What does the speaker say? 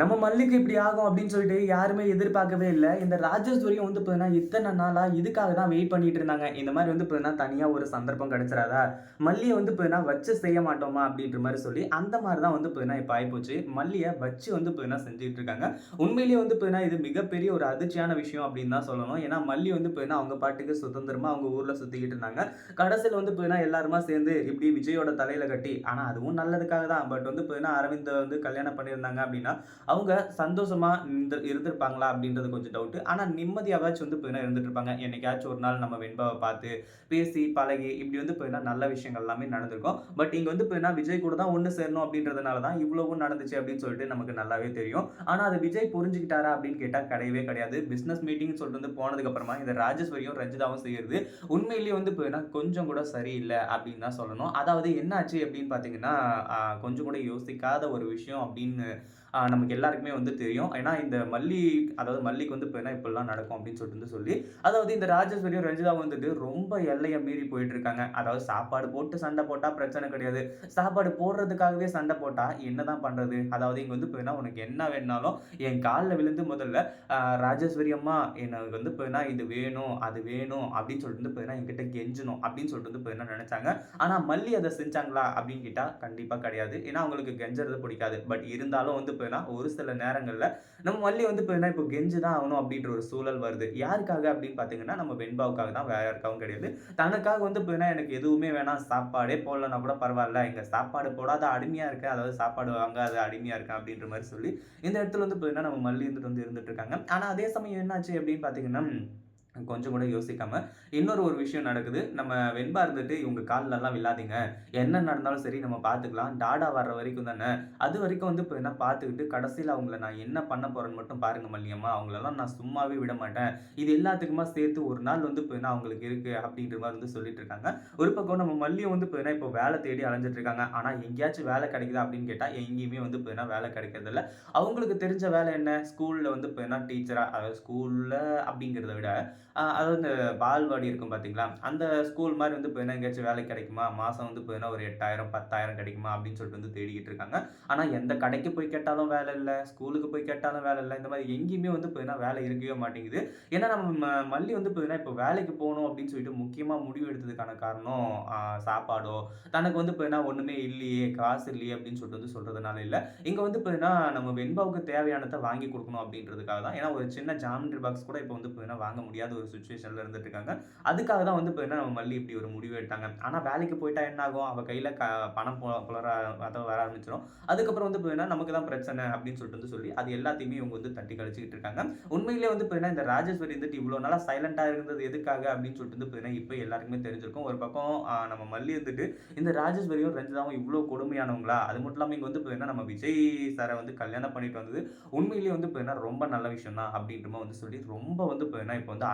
நம்ம மல்லிக்கு இப்படி ஆகும் அப்படின்னு சொல்லிட்டு யாருமே எதிர்பார்க்கவே இல்லை. இந்த ராஜேஸ்வரியும் வந்து பார்த்தீங்கன்னா இத்தனை நாளாக இதுக்காக தான் வெயிட் பண்ணிட்டு இருந்தாங்க. இந்த மாதிரி வந்து பார்த்தீங்கன்னா தனியாக ஒரு சந்தர்ப்பம் கிடைச்சிடாதா? மல்லியை வந்து பார்த்தீங்கன்னா வச்சு செய்ய மாட்டோமா அப்படின்ற மாதிரி சொல்லி அந்த மாதிரி தான் வந்து பார்த்தீங்கன்னா இப்போ ஆயிப்போச்சு. மல்லியை வச்சு வந்து பார்த்தீங்கன்னா செஞ்சுட்டு இருக்காங்க. உண்மையிலேயே வந்து பார்த்தீங்கன்னா இது மிகப்பெரிய ஒரு அதிர்ச்சியான விஷயம் அப்படின்னு தான் சொல்லணும். ஏன்னா மல்லி வந்து பார்த்தீங்கன்னா அவங்க பாட்டுக்கு சுதந்திரமாக அவங்க ஊரில் சுற்றிக்கிட்டு இருந்தாங்க. கடைசியில் வந்து பார்த்தீங்கன்னா எல்லாருமா சேர்ந்து இப்படி விஜயோட தலையில கட்டி ஆனால் அதுவும் நல்லதுக்காக தான். பட் வந்து பார்த்தீங்கன்னா அரவிந்த் வந்து கல்யாணம் பண்ணியிருந்தாங்க அப்படின்னா அவங்க சந்தோஷமா இருந்து இருந்திருப்பாங்களா அப்படின்றது கொஞ்சம் டவுட் ஆனால் நிம்மதியாவாச்சும் வந்து போயினா இருந்துட்டு இருப்பாங்க என்னைக்காச்சும் ஒரு நாள் நம்ம வெண்பாவை பார்த்து பேசி பழகி இப்படி வந்து போயினா நல்ல விஷயங்கள் எல்லாமே நடந்திருக்கும். பட் இங்க வந்து போயினா விஜய் கூட தான் ஒன்று சேரணும் அப்படின்றதுனால தான் இவ்வளவும் நடந்துச்சு அப்படின்னு சொல்லிட்டு நமக்கு நல்லாவே தெரியும். ஆனால் அது விஜய் புரிஞ்சுக்கிட்டாரா அப்படின்னு கேட்டால் கிடையவே கிடையாது. பிஸ்னஸ் மீட்டிங் சொல்லிட்டு வந்து போனதுக்கு அப்புறமா இந்த ராஜேஸ்வரியும் ரஞ்சிதாவும் செய்யறது உண்மையிலேயே வந்து போயினா கொஞ்சம் கூட சரியில்லை அப்படின்னு தான் சொல்லணும். அதாவது என்னாச்சு அப்படின்னு பார்த்தீங்கன்னா கொஞ்சம் கூட யோசிக்காத ஒரு விஷயம் அப்படின்னு நமக்கு எல்லாருக்குமே வந்து தெரியும். ஏன்னா இந்த மல்லி அதாவது மல்லிக்கு வந்து இப்போ என்ன இப்படிலாம் நடக்கும் அப்படின்னு சொல்லிட்டு வந்து சொல்லி அதாவது இந்த ராஜேஸ்வரியும் ரஞ்சிதாவும் வந்துட்டு ரொம்ப எல்லையை மீறி போயிட்டு இருக்காங்க அதாவது சாப்பாடு போட்டு சண்டை போட்டால் பிரச்சனை கிடையாது. சாப்பாடு போடுறதுக்காகவே சண்டை போட்டா என்னதான் பண்ணுறது அதாவது இங்கே வந்து இப்போ என்ன உனக்கு என்ன வேணாலும் என் காலில் விழுந்து முதல்ல ஆஹ் ராஜேஸ்வரி அம்மா எனக்கு வந்து இப்போ என்ன இது வேணும் அது வேணும் அப்படின்னு சொல்லிட்டு வந்து இப்போ என்கிட்ட கெஞ்சணும் அப்படின்னு சொல்லிட்டு வந்து இப்போ என்ன நினச்சாங்க. ஆனால் மல்லி அதை செஞ்சாங்களா அப்படின்னு கேட்டால் கண்டிப்பாக கிடையாது. ஏன்னா அவங்களுக்கு கெஞ்சறது பிடிக்காது. பட் இருந்தாலும் வந்து இப்போ போயினா ஒரு சில நேரங்களில் நம்ம மல்லி வந்து போயினா இப்போ கெஞ்சு தான் ஆகணும் அப்படின்ற ஒரு சூழல் வருது. யாருக்காக அப்படின்னு பார்த்தீங்கன்னா நம்ம வெண்பாவுக்காக தான் வேற யாருக்காகவும் கிடையாது. தனக்காக வந்து போயினா எனக்கு எதுவுமே வேணாம் சாப்பாடே போடலன்னா கூட பரவாயில்ல. எங்கள் சாப்பாடு போடாத அடிமையாக இருக்கேன் அதாவது சாப்பாடு வாங்க அது அடிமையாக இருக்கேன் அப்படின்ற மாதிரி சொல்லி இந்த இடத்துல வந்து போயினா நம்ம மல்லி இருந்துட்டு வந்து இருந்துட்டு இருக்காங்க. ஆனால் அதே சமயம் என்னாச்சு அப்படின்னு பார்த்தீங்கன்னா கொஞ்சம் கூட யோசிக்காம இன்னொரு ஒரு விஷயம் நடக்குது. நம்ம வெண்பா இருந்துட்டு இவங்க கால்லலாம் விழாதீங்க. என்ன நடந்தாலும் சரி நம்ம பார்த்துக்கலாம் டாடா வர்ற வரைக்கும் தானே. அது வரைக்கும் வந்து இப்போ என்ன பார்த்துக்கிட்டு கடைசியில் அவங்கள நான் என்ன பண்ண போறேன்னு மட்டும் பாருங்க மல்லியம்மா. அவங்களெல்லாம் நான் சும்மாவே விட மாட்டேன். இது எல்லாத்துக்குமா சேர்த்து ஒரு நாள் வந்து இப்போ என்ன அவங்களுக்கு இருக்கு அப்படின்ற மாதிரி வந்து சொல்லிட்டு இருக்காங்க. ஒரு பக்கம் நம்ம மல்லியும் வந்து இப்போ என்ன இப்போ வேலை தேடி அலைஞ்சிட்டு இருக்காங்க. ஆனால் எங்கேயாச்சும் வேலை கிடைக்குதா அப்படின்னு கேட்டால் எங்கேயுமே வந்து இப்போ என்ன வேலை கிடைக்கிறதில்ல அவங்களுக்கு தெரிஞ்ச வேலை என்ன? ஸ்கூலில் வந்து இப்போ என்ன டீச்சராக அதாவது ஸ்கூலில் அப்படிங்கிறத விட அதாவது இந்த பால்வாடி இருக்கும் பார்த்தீங்களா அந்த ஸ்கூல் மாதிரி வந்து இப்போ எங்கேயாச்சும் வேலை கிடைக்குமா? மாதம் வந்து இப்போ ஒரு எட்டாயிரம் பத்தாயிரம் கிடைக்குமா? அப்படின்னு சொல்லிட்டு வந்து தேடிக்கிட்டு இருக்காங்க. ஆனால் எந்த கடைக்கு போய் கேட்டாலும் வேலை இல்லை ஸ்கூலுக்கு போய் கேட்டாலும் வேலை இல்லை இந்த மாதிரி எங்கேயுமே வந்து இப்போ வேலை இருக்கவே மாட்டேங்குது. ஏன்னா நம்ம ம- மல்லி வந்து இப்போ இப்போ வேலைக்கு போகணும் அப்படின்னு சொல்லிட்டு முக்கியமாக முடிவு எடுத்ததுக்கான காரணம் சாப்பாடோ தனக்கு வந்து இப்போ ஒன்றுமே இல்லையே காசு இல்லையே அப்படின்னு சொல்லிட்டு வந்து சொல்கிறதுனால இல்லை. இங்கே வந்து இப்போ நம்ம வெண்பாவுக்கு தேவையானதை வாங்கி கொடுக்கணும் அப்படின்றதுக்காக தான் ஏன்னா ஒரு சின்ன ஜாமெண்ட்ரி பாக்ஸ் கூட இப்போ வந்து இப்போ வாங்க முடியாத ஒரு சுச்சுவேஷனில் இருந்துட்டு இருக்காங்க அதுக்காக தான் வந்து இப்போ என்ன நம்ம மல்லி இப்படி ஒரு முடிவு எடுத்தாங்க. ஆனால் வேலைக்கு போயிட்டா என்ன ஆகும் அவள் கையில் க பணம் புலர அதாவது வர ஆரம்பிச்சிடும் அதுக்கப்புறம் வந்து இப்போ என்ன நமக்கு தான் பிரச்சனை அப்படின்னு சொல்லிட்டு வந்து சொல்லி அது எல்லாத்தையுமே இவங்க வந்து தட்டி கழிச்சுக்கிட்டு இருக்காங்க. உண்மையிலேயே வந்து இப்போ என்ன இந்த ராஜேஸ்வரி வந்துட்டு இவ்வளோ நாளாக சைலண்டாக இருந்தது எதுக்காக அப்படின்னு சொல்லிட்டு வந்து இப்போ என்ன இப்போ எல்லாருக்குமே தெரிஞ்சிருக்கும். ஒரு பக்கம் நம்ம மல்லி இருந்துட்டு இந்த ராஜேஸ்வரியும் ரஞ்சிதாவும் இவ்வளோ கொடுமையானவங்களா? அது மட்டும் இல்லாமல் இங்கே வந்து இப்போ என்ன நம்ம விஜய் சாரை வந்து கல்யாணம் பண்ணிட்டு வந்தது உண்மையிலேயே வந்து இப்போ என்ன ரொம்ப நல்ல விஷயம் தான் அப்படின்றமா வந்து சொல்லி ரொம்ப வந்து இப்போ என்ன இப்போ வந்து